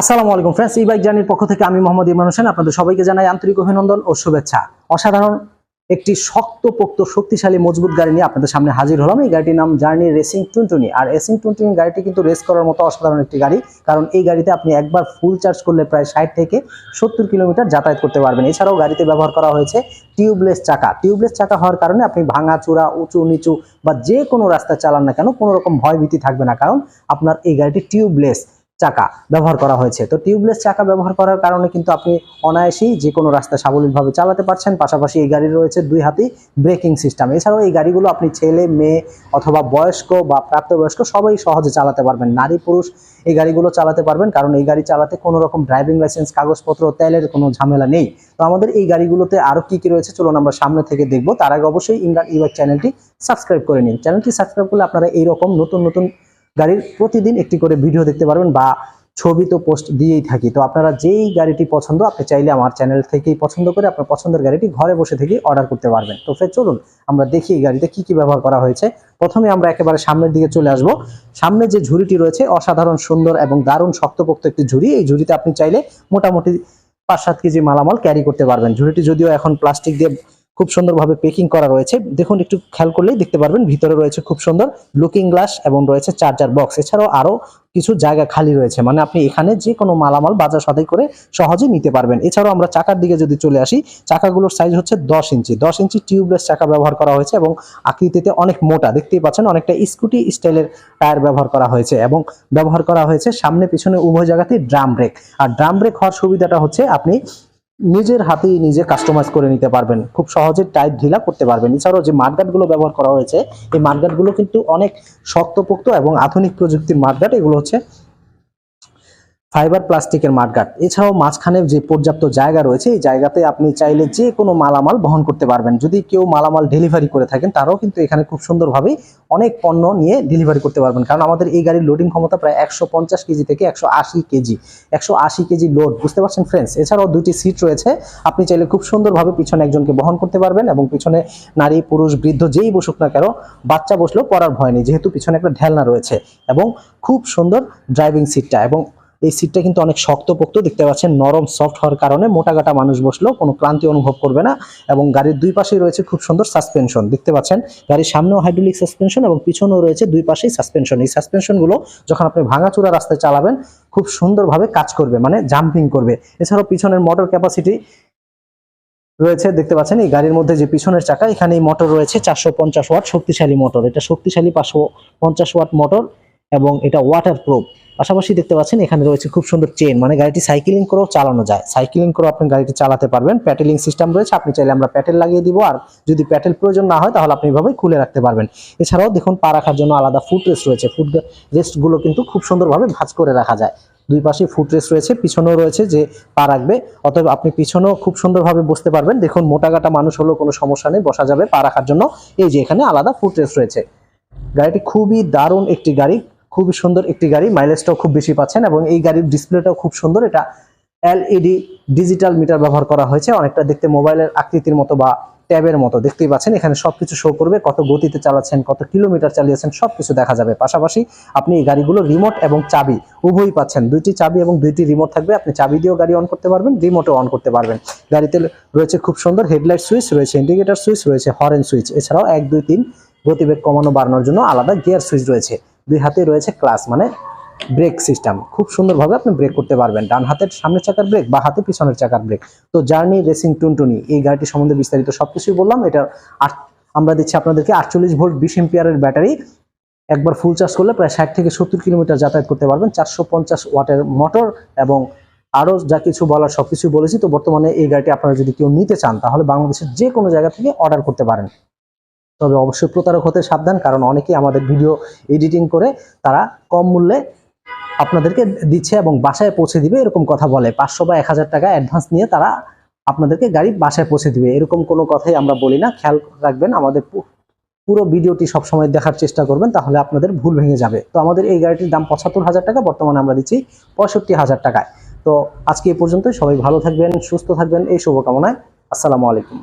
আসসালামু আলাইকুম ফ্রেন্ডস ই বাইক জার্নির পক্ষ থেকে আমি মোহাম্মদ ইমরান হোসেন। আপনাদের সবাইকে জানাই আন্তরিক অভিনন্দন ও শুভেচ্ছা। অসাধারণ একটি শক্তপোক্ত, শক্তিশালী, মজবুত গাড়ি নিয়ে আপনাদের সামনে হাজির হলাম। এই গাড়িটির নাম জার্নি রেসিং টুনটুনি। আর রেসিং টুনটুনি গাড়িটি কিন্তু রেস করার মতো অসাধারণ একটি গাড়ি, কারণ এই গাড়িতে আপনি একবার ফুল চার্জ করলে প্রায় ষাট থেকে সত্তর কিলোমিটার যাতায়াত করতে পারবেন। এছাড়াও গাড়িতে ব্যবহার করা হয়েছে টিউবলেস চাকা। টিউবলেস চাকা হওয়ার কারণে আপনি ভাঙা, চূড়া, উঁচু, নিচু বা যে কোনো রাস্তায় চালান না কেন, কোনো রকম ভয়ভীতি থাকবে না, কারণ আপনার এই গাড়িটি টিউবলেস চাকা ব্যবহার করা হয়েছে। তো টিউবলেস চাকা ব্যবহার করার কারণে কিন্তু আপনি অনায়াসেই যে কোনো রাস্তা সাবলীলভাবে চালাতে পারছেন। পাশাপাশি এই গাড়ির রয়েছে দুই হাতি ব্রেকিং সিস্টেম এছাড়াও এই গাড়িগুলো আপনি ছেলে, মেয়ে অথবা বয়স্ক বা প্রাপ্তবয়স্ক সবাই সহজে চালাতে পারবেন। নারী, পুরুষ এই গাড়িগুলো চালাতে পারবেন। কারণ এই গাড়ি চালাতে কোনো রকম ড্রাইভিং লাইসেন্স কাগজপত্র, তেলের কোনো ঝামেলা নেই। তো আমাদের এই গাড়িগুলোতে আরও কী কী রয়েছে চলুন আমরা সামনে থেকে দেখব। তার আগে অবশ্যই ইমরান ইবাইক চ্যানেলটি সাবস্ক্রাইব করে নিন। চ্যানেলটি সাবস্ক্রাইব করলে আপনারা এইরকম নতুন নতুন গাড়ির প্রতিদিন একটি করে ভিডিও দেখতে পারবেন বা ছবি তো পোস্ট দিয়েই থাকি। তো আপনারা যেই গাড়িটি পছন্দ, আপনি চাইলে আমার চ্যানেল থেকেই পছন্দ করে আপনার পছন্দের গাড়িটি ঘরে বসে থেকেই অর্ডার করতে পারবেন। তো ফের চলুন আমরা দেখি এই গাড়িতে কি কি ব্যবহার করা হয়েছে। প্রথমে আমরা একেবারে সামনের দিকে চলে আসব। সামনে যে ঝুড়িটি রয়েছে, অসাধারণ, সুন্দর এবং দারুণ শক্তপোক্ত একটি ঝুড়ি। এই ঝুড়িতে আপনি চাইলে মোটামুটি পাঁচ সাত কেজি মালামাল ক্যারি করতে পারবেন। ঝুড়িটি যদিও এখন প্লাস্টিক দিয়ে খুব সুন্দরভাবে পেকিং করা রয়েছে। দেখুন, একটু খেয়াল করলেই দেখতে পারবেন, ভিতরে রয়েছে খুব সুন্দর লুকিং গ্লাস এবং রয়েছে চার্জার বক্স এছাড়াও আরও কিছু জায়গা খালি রয়েছে। মানে আপনি এখানে যে কোনো মালামাল বাজার সদাই করে সহজে নিতে পারবেন। এছাড়াও আমরা চাকার দিকে যদি চলে আসি, চাকাগুলোর সাইজ হচ্ছে দশ ইঞ্চি। দশ ইঞ্চি টিউবলেস চাকা ব্যবহার করা হয়েছে এবং আকৃতিতে অনেক মোটা। দেখতেই পাচ্ছেন, অনেকটা স্কুটি স্টাইলের টায়ার ব্যবহার করা হয়েছে এবং ব্যবহার করা হয়েছে সামনে পিছনে উভয় জায়গাতেই ড্রাম ব্রেক আর ড্রাম ব্রেক হওয়ার সুবিধাটা হচ্ছে আপনি নিজের হাতেই নিজে কাস্টমাইজ করে নিতে পারবেন। খুব সহজে টাইপ ঢিলা করতে পারবেন। এছাড়াও যে মাঠগাটগুলো ব্যবহার করা হয়েছে, এই মাঠগাটগুলো কিন্তু অনেক শক্তপোক্ত এবং আধুনিক প্রযুক্তির মাঠগাট এগুলো হচ্ছে ফাইবার প্লাস্টিকের মাঠগাট এছাড়াও মাঝখানে যে পর্যাপ্ত জায়গা রয়েছে, এই জায়গাতে আপনি চাইলে যে কোনো মালামাল বহন করতে পারবেন। যদি কেউ মালামাল ডেলিভারি করে থাকেন, তারাও কিন্তু এখানে খুব সুন্দরভাবে অনেক পণ্য নিয়ে ডেলিভারি করতে পারবেন। কারণ আমাদের এই গাড়ির লোডিং ক্ষমতা প্রায় একশো পঞ্চাশ কেজি থেকে একশো আশি কেজি, একশো আশি কেজি লোড বুঝতে পারছেন ফ্রেন্ডস এছাড়াও দুটি সিট রয়েছে, আপনি চাইলে খুব সুন্দরভাবে পিছনে একজনকে বহন করতে পারবেন এবং পিছনে নারী, পুরুষ, বৃদ্ধ যেই বসুক না কেন, বাচ্চা বসলেও পড়ার ভয় নেই, যেহেতু পিছনে একটা ঢেলনা রয়েছে এবং খুব সুন্দর ড্রাইভিং সিটটা এবং এই সিটটা কিন্তু অনেক শক্তপোক্ত, দেখতে পাচ্ছেন নরম সফট হওয়ার কারণে মোটাগাটা মানুষ বসলেও কোনো ক্লান্তি অনুভব করবে না এবং গাড়ির দুই পাশেই রয়েছে খুব সুন্দর সাসপেনশন দেখতে পাচ্ছেন? গাড়ির সামনেও হাইড্রোলিক সাসপেনশন এবং পিছনেও রয়েছে দুই পাশেই সাসপেনশন এই সাসপেনশনগুলো যখন আপনি ভাঙাচোরা রাস্তায় চালাবেন, খুব সুন্দরভাবে কাজ করবে মানে জাম্পিং করবে। এছাড়াও পিছনের মোটর ক্যাপাসিটি রয়েছে, দেখতে পাচ্ছেন? এই গাড়ির মধ্যে যে পিছনের চাকা এখানে এই মোটর রয়েছে, চারশো পঞ্চাশ ওয়াট শক্তিশালী মোটর এটা শক্তিশালী পাঁচশো পঞ্চাশ ওয়াট মোটর এবং এটা ওয়াটার প্রুফ পাশাপাশি দেখতে পাচ্ছেন, এখানে রয়েছে খুব সুন্দর চেন মানে গাড়িটি সাইকেলিং করেও চালানো যায়। সাইকেলিং করেও আপনি গাড়িটি চালাতে পারবেন। প্যাটেলিং সিস্টেম রয়েছে, আপনি চাইলে আমরা প্যাটেল লাগিয়ে দিব। আর যদি প্যাটেল প্রয়োজন না হয়, তাহলে আপনি এভাবে খুলে রাখতে পারবেন। এছাড়াও দেখুন, পা রাখার জন্য আলাদা ফুট রেস্ট রয়েছে। ফুট রেস্টগুলো কিন্তু খুব সুন্দরভাবে ভাঁজ করে রাখা যায়। দুই পাশে ফুট রেস্ট রয়েছে, পিছনেও রয়েছে যে পা রাখবে। অতএব আপনি পিছনেও খুব সুন্দরভাবে বসতে পারবেন। দেখুন মোটাগাটা মানুষ হলেও কোনো সমস্যা নেই, বসা যাবে পা রাখার জন্য। এই যে এখানে আলাদা ফুট রেস্ট রয়েছে। গাড়িটি খুবই দারুণ একটি গাড়ি। খুবই সুন্দর একটি গাড়ি। মাইলেজটাও খুব বেশি পাচ্ছেন এবং এই গাড়ির ডিসপ্লেটাও খুব সুন্দর। এটা এলইডি ডিজিটাল মিটার ব্যবহার করা হয়েছে। অনেকটা দেখতে মোবাইলের আকৃতির মতো বা ট্যাবের মতো। দেখতেই পাচ্ছেন, এখানে সবকিছু শো করবে। কত গতিতে চালাচ্ছেন, কত কিলোমিটার চালিয়েছেন, সবকিছু দেখা যাবে। পাশাপাশি আপনি এই গাড়িগুলো রিমোট এবং চাবি উভয়ই পাচ্ছেন। দুইটি চাবি এবং দুইটি রিমোট থাকবে। আপনি চাবি দিয়েও গাড়ি অন করতে পারবেন রিমোটও অন করতে পারবেন। গাড়িতে রয়েছে খুব সুন্দর হেডলাইট সুইচ রয়েছে ইন্ডিকেটর সুইচ রয়েছে হরেন সুইচ এছাড়াও এক, দুই, তিন গতিবেগ কমানো বাড়ানোর জন্য আলাদা গিয়ার সুইচ রয়েছে। দুই হাতে রয়েছে ক্লাস মানে ব্রেক সিস্টেম খুব সুন্দরভাবে আপনি ব্রেক করতে পারবেন। ডান হাতের সামনের চাকার ব্রেক বা হাতে পিছনের চাকার ব্রেক তো জার্নি রেসিং টুনটুনি, এই গাড়িটি সম্বন্ধে বিস্তারিত সবকিছুই বললাম। এটা আমরা দিচ্ছি আপনাদেরকে আটচল্লিশ ভোল্ট বিশ এম্পিয়ারের ব্যাটারি একবার ফুল চার্জ করলে প্রায় ষাট থেকে সত্তর কিলোমিটার যাতায়াত করতে পারবেন। চারশো পঞ্চাশ ওয়াটের মোটর এবং আরও যা কিছু বলার সব কিছুই বলেছি। তো বর্তমানে এই গাড়িটি আপনারা যদি কেউ নিতে চান, তাহলে বাংলাদেশের যে কোনো জায়গা থেকে অর্ডার করতে পারেন। তবে অবশ্যই প্রতারক হতে সাবধান, কারণ অনেকেই আমাদের ভিডিও এডিটিং করে তারা কম মূল্যে আপনাদেরকে দিচ্ছে এবং বাসায় পৌঁছে দিবে, এরকম কথা বলে। পাঁচশো বা এক হাজার টাকা অ্যাডভান্স নিয়ে তারা আপনাদেরকে গাড়ি বাসায় পৌঁছে দিবে। এরকম কোনো কথাই আমরা বলি না। খেয়াল রাখবেন, আমাদের পুরো ভিডিওটি সবসময় দেখার চেষ্টা করবেন, তাহলে আপনাদের ভুল ভেঙে যাবে। তো আমাদের এই গাড়িটির দাম পঁচাত্তর হাজার টাকা, বর্তমানে আমরা দিচ্ছি পঁয়ষট্টি হাজার টাকায়। তো আজকে এ পর্যন্তই। সবাই ভালো থাকবেন, সুস্থ থাকবেন, এই শুভকামনায়। আসসালামু আলাইকুম।